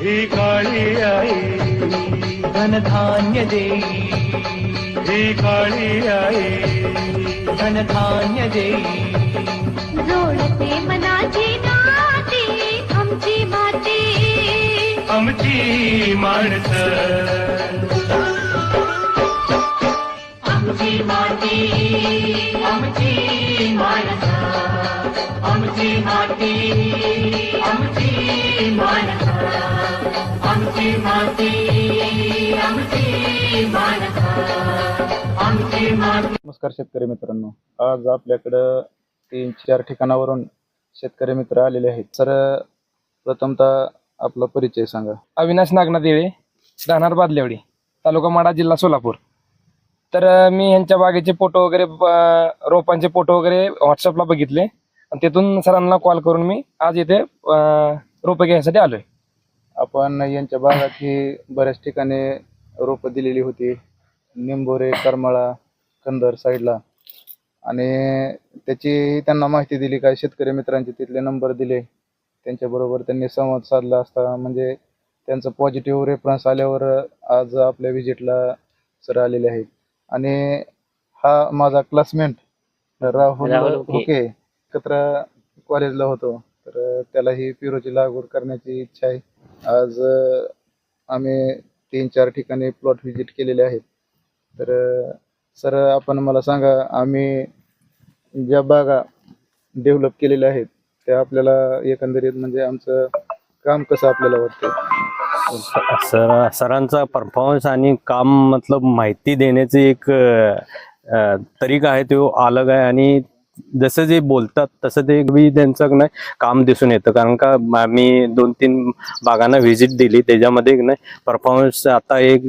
ही काळी आई। धनधान्य देई ही काळी आई। धनधान्य देई जोडते मनाची नाती आमची माती। आमची माणसं नमस्कार शेतकरी मित्रांनो. आज आपल्याकडं तीन चार ठिकाणावरून शेतकरी मित्र आलेले आहेत. तर प्रथमतः आपला परिचय सांगा. अविनाश नागनाथ येळे राहणार बादलेवडी तालुका माडा जिल्हा सोलापूर. तर मी ह्यांच्या बागेचे फोटो वगैरे रोपांचे फोटो वगैरे व्हॉट्सअपला बघितले. आणि तिथून सरांना कॉल करून मी आज इथे रोपं घ्यायसाठी आलोय. आपण यांच्या बागात ही बऱ्याच ठिकाणी रोपं दिलेली होती. निंबोरे करमाळा कंदर साईडला. आणि त्याची त्यांना माहिती दिली काय शेतकरी मित्रांचे तिथले नंबर दिले. त्यांच्याबरोबर त्यांनी संवाद साधला असता. म्हणजे त्यांचा पॉझिटिव्ह रेफरन्स आल्यावर आज आपल्या व्हिजिटला सर आलेले आहेत. आणि हा माझा क्लासमेट राहुल ओके. एकत्र कॉलेजला होतो. तर त्याला ही पिरोची लागवड करण्याची इच्छा आहे. आज आम्ही तीन चार ठिकाणी प्लॉट व्हिजिट केलेले आहेत. तर सर आपण मला सांगा आम्ही ज्या बागा डेव्हलप केलेल्या आहेत त्या आपल्याला एकंदरीत म्हणजे आमचं काम कसं आपल्याला वाटतं सर सरांचा परफॉर्मन्स आणि काम मतलब माहिती देण्याचे एक तरीका आहे तो अलग आहे आणि जसं जे बोलतात तसं ते बी त्यांचं नाही काम दिसून येतं. कारण का मी दोन तीन बागांना व्हिजिट दिली. त्याच्यामध्ये एक नाही परफॉर्मन्स आता एक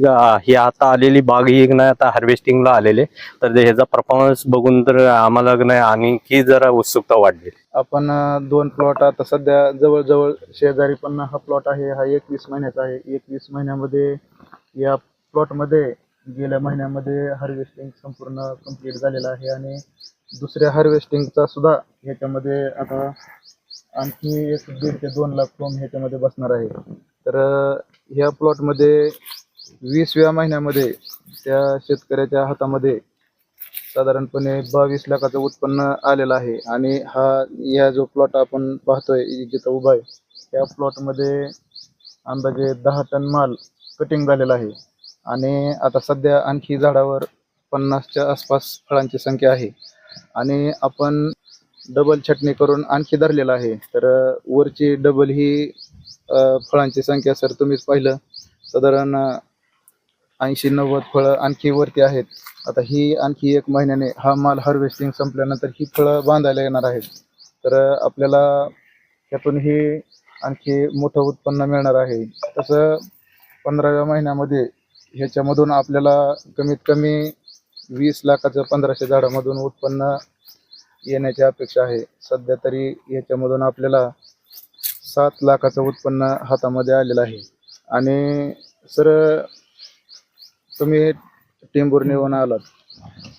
ही आता आलेली बाग ही एक नाही आता हार्वेस्टिंगला आलेले तर ह्याचा परफॉर्मन्स बघून तर आम्हाला नाही आणखी जरा उत्सुकता वाढली. आपण दोन प्लॉट आता सध्या जवळजवळ शेजारी पण हा प्लॉट आहे हा एकवीस महिन्याचा आहे. एकवीस महिन्यामध्ये या प्लॉटमध्ये गेल्या महिन्यामध्ये हार्वेस्टिंग संपूर्ण कंप्लीट झालेलं आहे आणि दुसऱ्या हार्वेस्टिंगचा सुद्धा ह्याच्यामध्ये आता आणखी एक दीड ते दोन लाख फॉर्म ह्याच्यामध्ये बसणार आहे. तर ह्या प्लॉटमध्ये वीसव्या महिन्यामध्ये त्या शेतकऱ्याच्या हातामध्ये साधारणपणे बावीस लाखाचं उत्पन्न आलेलं आहे. आणि हा या जो प्लॉट आपण पाहतोय जिथं उभा आहे त्या प्लॉटमध्ये अंदाजे दहा टन माल कटिंग झालेला आहे. आणि आता सध्या आणखी झाडावर पन्नासच्या आसपास फळांची संख्या आहे. आणि आपण डबल छटणी करून आणखी धरलेला आहे. तर वरची डबल ही फळांची संख्या सर तुम्हीच पाहिलं. साधारण ऐंशी नव्वद फळं आणखी वरती आहेत. आता ही आणखी एक महिन्याने हा माल हार्वेस्टिंग संपल्यानंतर ही फळं बांधायला येणार आहेत. तर आपल्याला त्यातूनही आणखी मोठं उत्पन्न मिळणार आहे. तसं पंधराव्या महिन्यामध्ये ह्याच्यामधून आपल्याला कमीत कमी वीस लाखाचं पंधराशे झाडामधून उत्पन्न येण्याची अपेक्षा आहे. सध्या तरी याच्यामधून आपल्याला सात लाखाचं उत्पन्न हातामध्ये आलेलं आहे. आणि सर तुम्ही टेंबूर निवडून आलात.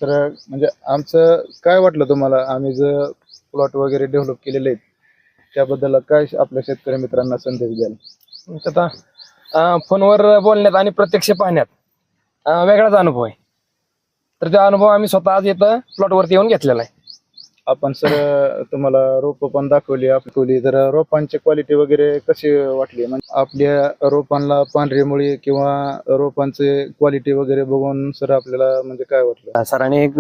तर म्हणजे आमचं काय वाटलं तुम्हाला? आम्ही जर प्लॉट वगैरे डेव्हलप केलेले आहेत त्याबद्दल काय आपल्या शेतकरी मित्रांना संदेश द्याल? आता फोनवर बोलण्यात आणि प्रत्यक्ष पाहण्यात वेगळाच अनुभव आहे. तर तो अनुभव आम्ही स्वतः आज इथं प्लॉटवरती येऊन घेतलेला आहे. आपण सर तुम्हाला रोपं पण दाखवली दाखवली तर रोपांची क्वालिटी वगैरे कशी वाटली? म्हणजे आपल्या रोपांना पांढरी मुळी किंवा रोपांचे क्वालिटी वगैरे बघून सर आपल्याला म्हणजे काय वाटलं? सरांनी एक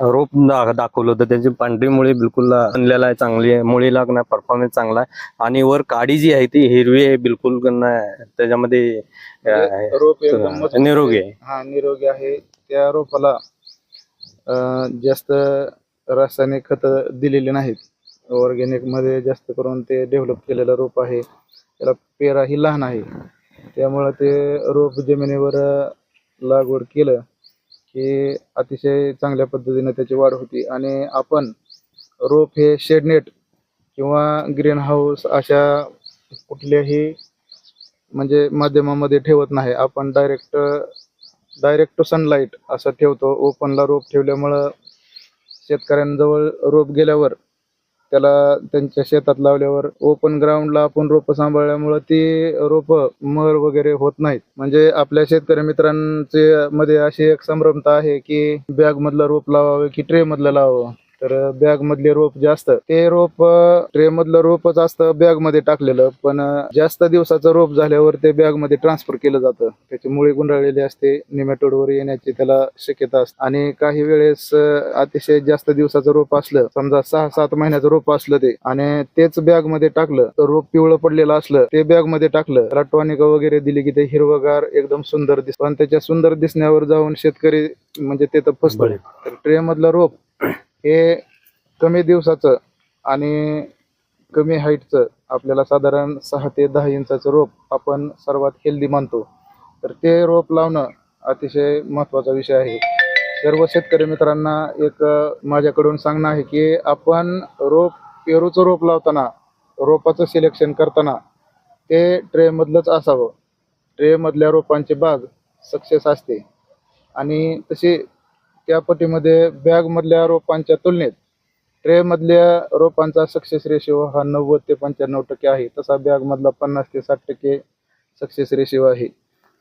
रोप दा- दाखवलं होतं. त्याची पांढरी मुळी बिलकुल आणलेला आहे चांगली आहे. मुळीला नाही परफॉर्मन्स चांगला आहे. आणि वर काडी जी आहे ती हिरवी आहे बिलकुल नाही. त्याच्यामध्ये रोप निरोगी आहे. हा निरोगी आहे. त्या रोपाला जास्त रासायनिक खत दिलेली नाहीत. ऑर्गॅनिकमध्ये जास्त करून ते डेव्हलप केलेलं रोप आहे. त्याला पेरा ही लहान आहे. त्यामुळं ते रोप जमिनीवर लागवड केलं की अतिशय चांगल्या पद्धतीने त्याची वाढ होती. आणि आपण रोप हे शेडनेट किंवा ग्रीन हाऊस अशा कुठल्याही म्हणजे माध्यमामध्ये ठेवत नाही. आपण डायरेक्ट डायरेक्ट टू सनलाईट असं ठेवतो. ओपनला रोप ठेवल्यामुळं शेतकऱ्यांजवळ रोप गेल्यावर त्याला त्यांच्या शेतात लावल्यावर ओपन ग्राउंडला आपण रोपं सांभाळल्यामुळं ती रोपं मर वगैरे होत नाहीत. म्हणजे आपल्या शेतकरी मित्रांचे मध्ये अशी एक संभ्रमता आहे की बॅग मधलं रोप लावावं की ट्रे मधलं लावावं. तर बॅग मधले रोप जास्त. ते रोप ट्रे मधलं रोपच असतं बॅगमध्ये टाकलेलं पण जास्त दिवसाचं रोप झाल्यावर ते बॅगमध्ये ट्रान्सफर केलं जातं. त्याची मुळी गुंडाळलेली असते निमॅटोड वर येण्याची त्याला शक्यता असते. आणि काही वेळेस अतिशय जास्त दिवसाचं रोप असलं समजा सहा सात महिन्याचं रोप असलं ते आणि तेच बॅगमध्ये टाकलं तर रोप पिवळं पडलेलं असलं ते बॅगमध्ये टाकलं त्याला टॉनिक वगैरे दिली की ते हिरवगार एकदम सुंदर दिसत. पण त्याच्या सुंदर दिसण्यावर जाऊन शेतकरी म्हणजे ते तर फसतो. तर ट्रे मधलं रोप हे कमी दिवसाचं आणि कमी हाईटचं आपल्याला साधारण सहा ते दहा इंचाचं रोप आपण सर्वात हेल्दी मानतो. तर ते रोप लावणं अतिशय महत्त्वाचा विषय आहे. सर्व शेतकरी मित्रांना एक माझ्याकडून सांगणं आहे की आपण रोप पेरूचं रोप लावताना रोपाचं सिलेक्शन करताना ते ट्रेमधलंच असावं. ट्रेमधल्या रोपांची बाग सक्सेस असते. आणि तशी त्या पटीमध्ये बॅगमधल्या रोपांच्या तुलनेत ट्रेमधल्या रोपांचा सक्सेस रेशिओ हा नव्वद ते पंच्याण्णव टक्के आहे. तसा बॅगमधला पन्नास ते साठ टक्के सक्सेस रेशिओ आहे.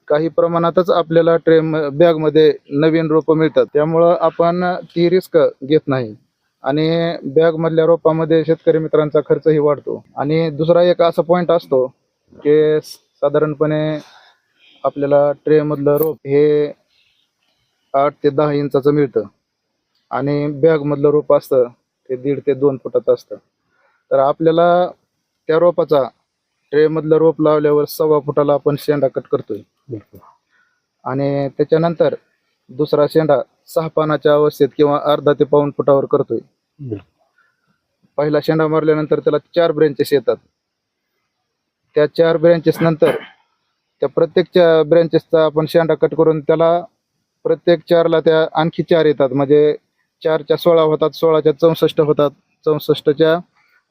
काही प्रमाणातच आपल्याला ट्रेम बॅगमध्ये नवीन रोपं मिळतात. त्यामुळं आपण ती रिस्क घेत नाही. आणि बॅगमधल्या रोपामध्ये शेतकरी मित्रांचा खर्चही वाढतो. आणि दुसरा एक असा पॉईंट असतो की साधारणपणे आपल्याला ट्रेमधलं रोप हे आठ ते दहा इंचाचं मिळतं. आणि बॅगमधलं रोप असतं ते दीड ते दोन फुटाचं असतं. तर आपल्याला त्या रोपाचा ट्रेमधलं रोप लावल्यावर सव्वा फुटाला आपण शेंडा कट करतोय. आणि त्याच्यानंतर दुसरा शेंडा सहा पानाच्या अवस्थेत किंवा अर्धा ते पाऊण फुटावर करतोय. पहिला शेंडा मारल्यानंतर त्याला चार ब्रँचेस येतात. त्या चार ब्रँचेस नंतर त्या प्रत्येकच्या ब्रँचेसचा आपण शेंडा कट करून त्याला प्रत्येक चारला त्या आणखी चार येतात. म्हणजे चारच्या सोळा होतात सोळाच्या चौसष्ट होतात चौसष्टच्या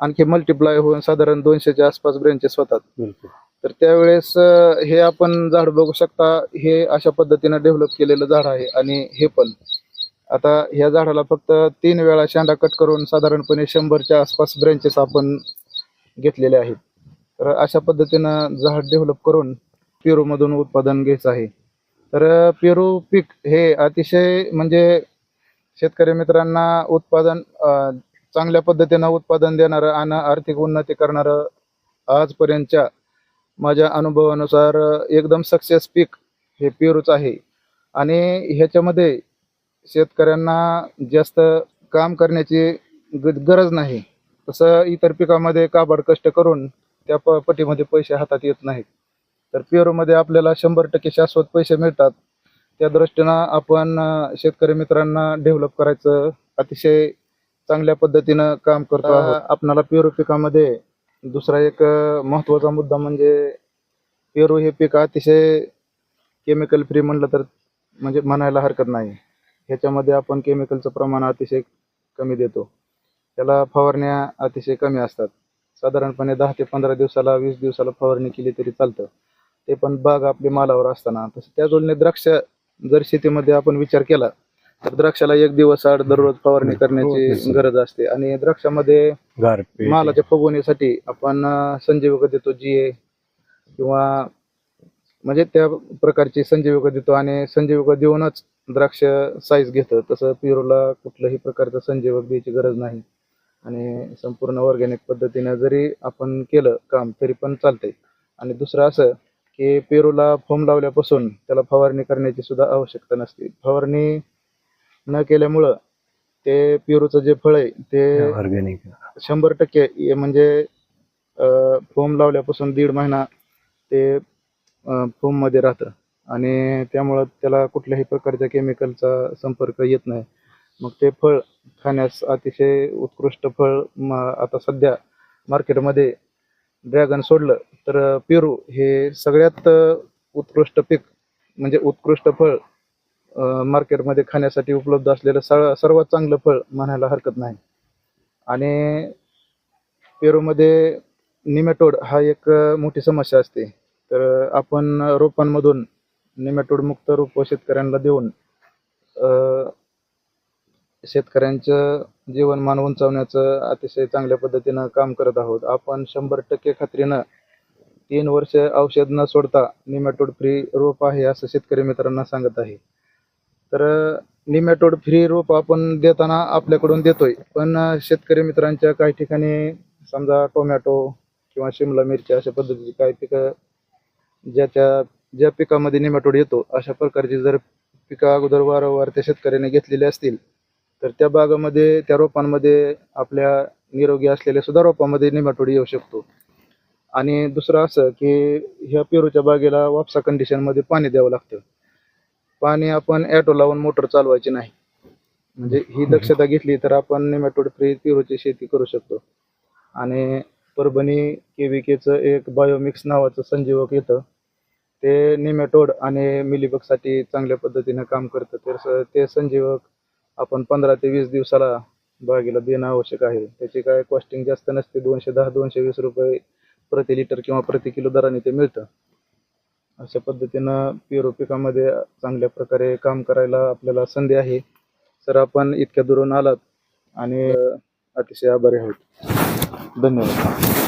आणखी मल्टिप्लाय होऊन साधारण दोनशेच्या आसपास ब्रँचेस होतात. तर त्यावेळेस हे आपण झाड बघू शकता हे अशा पद्धतीनं डेव्हलप केलेलं झाड आहे आणि हे पण. आता ह्या झाडाला फक्त तीन वेळा शेंडा कट करून साधारणपणे शंभरच्या आसपास ब्रँचेस आपण घेतलेले आहेत. तर अशा पद्धतीनं झाड डेव्हलप करून पेरूमधून उत्पादन घ्यायचं आहे. तर पेरू पीक हे अतिशय म्हणजे शेतकरी मित्रांना उत्पादन चांगल्या पद्धतीनं उत्पादन देणारं आणि आर्थिक उन्नती करणारं आजपर्यंतच्या माझ्या अनुभवानुसार एकदम सक्सेस पीक हे पेरूच आहे. आणि ह्याच्यामध्ये शेतकऱ्यांना जास्त काम करण्याची ग- गरज नाही. तसं इतर पिकामध्ये काबाड कष्ट करून त्या प पटीमध्ये पैसे हातात येत नाहीत. तर पेरूमध्ये आपल्याला शंभर टक्के शाश्वत पैसे मिळतात. त्या दृष्टीनं आपण शेतकरी मित्रांना डेव्हलप करायचं अतिशय चांगल्या पद्धतीनं काम करतो आपणाला पेरू पिकामध्ये दुसरा एक अं, महत्त्वाचा मुद्दा म्हणजे पेरू हे पीक अतिशय केमिकल फ्री म्हणलं तर म्हणजे म्हणायला हरकत नाही. ह्याच्यामध्ये आपण केमिकलचं प्रमाण अतिशय कमी देतो. त्याला फवारण्या अतिशय कमी असतात. साधारणपणे दहा ते पंधरा दिवसाला वीस दिवसाला फवारणी केली तरी चालतं. ते पण बाग आपली मालावर असताना. तसं त्या तुलनेत द्राक्ष जर शेतीमध्ये आपण विचार केला तर द्राक्षाला एक दिवस आड दररोज फवारणी करण्याची गरज असते. आणि द्राक्षामध्ये मालाच्या फुगवणीसाठी आपण संजीवक देतो जी किंवा म्हणजे त्या प्रकारची संजीवक देतो आणि संजीवक देऊनच द्राक्ष साईज घेतं. तसं पेरूला कुठल्याही प्रकारचं संजीवक द्यायची गरज नाही. आणि संपूर्ण ऑर्गॅनिक पद्धतीने जरी आपण केलं काम तरी पण चालतंय. आणि दुसरं असं की पेरूला फोम लावल्यापासून त्याला फवारणी करण्याची सुद्धा आवश्यकता नसते. फवारणी न केल्यामुळं ते पेरूचं जे फळ आहे ते ऑर्गॅनिक शंभर टक्के म्हणजे फोम लावल्यापासून दीड महिना ते फोममध्ये राहतं. आणि त्यामुळं त्याला कुठल्याही प्रकारच्या केमिकलचा संपर्क येत नाही. मग ते फळ खाण्यास अतिशय उत्कृष्ट फळ म आता सध्या मार्केटमध्ये ड्रॅगन सोडलं तर पेरू हे सगळ्यात उत्कृष्ट पीक म्हणजे उत्कृष्ट फळ मार्केटमध्ये खाण्यासाठी उपलब्ध असलेलं स सर्वात चांगलं फळ म्हणायला हरकत नाही. आणि पेरूमध्ये निमॅटोड हा एक मोठी समस्या असते. तर आपण रोपांमधून निमॅटोड मुक्त रोप शेतकऱ्यांना देऊन शेतकऱ्यांचं जीवनमान उंचावण्याचं अतिशय चांगल्या पद्धतीनं काम करत आहोत. आपण शंभर टक्के खात्रीनं तीन वर्ष औषध न सोडता निमॅटोड फ्री रोप आहे असं शेतकरी मित्रांना सांगत आहे. तर निमॅटोड फ्री रोप आपण देताना आपल्याकडून देतोय. पण शेतकरी मित्रांच्या काही ठिकाणी समजा टोमॅटो किंवा शिमला मिरची अशा पद्धतीची काही पिकं ज्याच्या ज्या पिकामध्ये निमॅटोड येतो अशा प्रकारची जर पिकं अगोदर वारंवार त्या शेतकऱ्याने घेतलेली असतील तर त्या बागामध्ये त्या रोपांमध्ये आपल्या निरोगी असलेल्या सुद्धा रोपामध्ये निमॅटोड येऊ शकतो. आणि दुसरं असं की ह्या पेरूच्या बागेला वापसा कंडिशनमध्ये पाणी द्यावं लागतं. पाणी आपण ॲटो लावून मोटर चालवायची नाही. म्हणजे ही दक्षता घेतली तर आपण निमॅटोड फ्री पेरूची शेती करू शकतो. आणि परभणी केविकेचं एक बायोमिक्स नावाचं संजीवक येतं. ते निमॅटोड आणि मिलीबगसाठी चांगल्या पद्धतीनं काम करतं. तर ते संजीवक आपण पंधरा ते वीस दिवसाला बागेला देणं आवश्यक आहे. त्याची काय कॉस्टिंग जास्त नसते दोनशे दहा दोनशे वीस रुपये प्रति लिटर किंवा प्रति किलो दराने ते मिळतं. अशा पद्धतीनं पेरू पिकामध्ये चांगल्या प्रकारे काम करायला आपल्याला संधी आहे. सर आपण इतक्या दुरून आलात आणि अतिशय आभारी आहोत. धन्यवाद.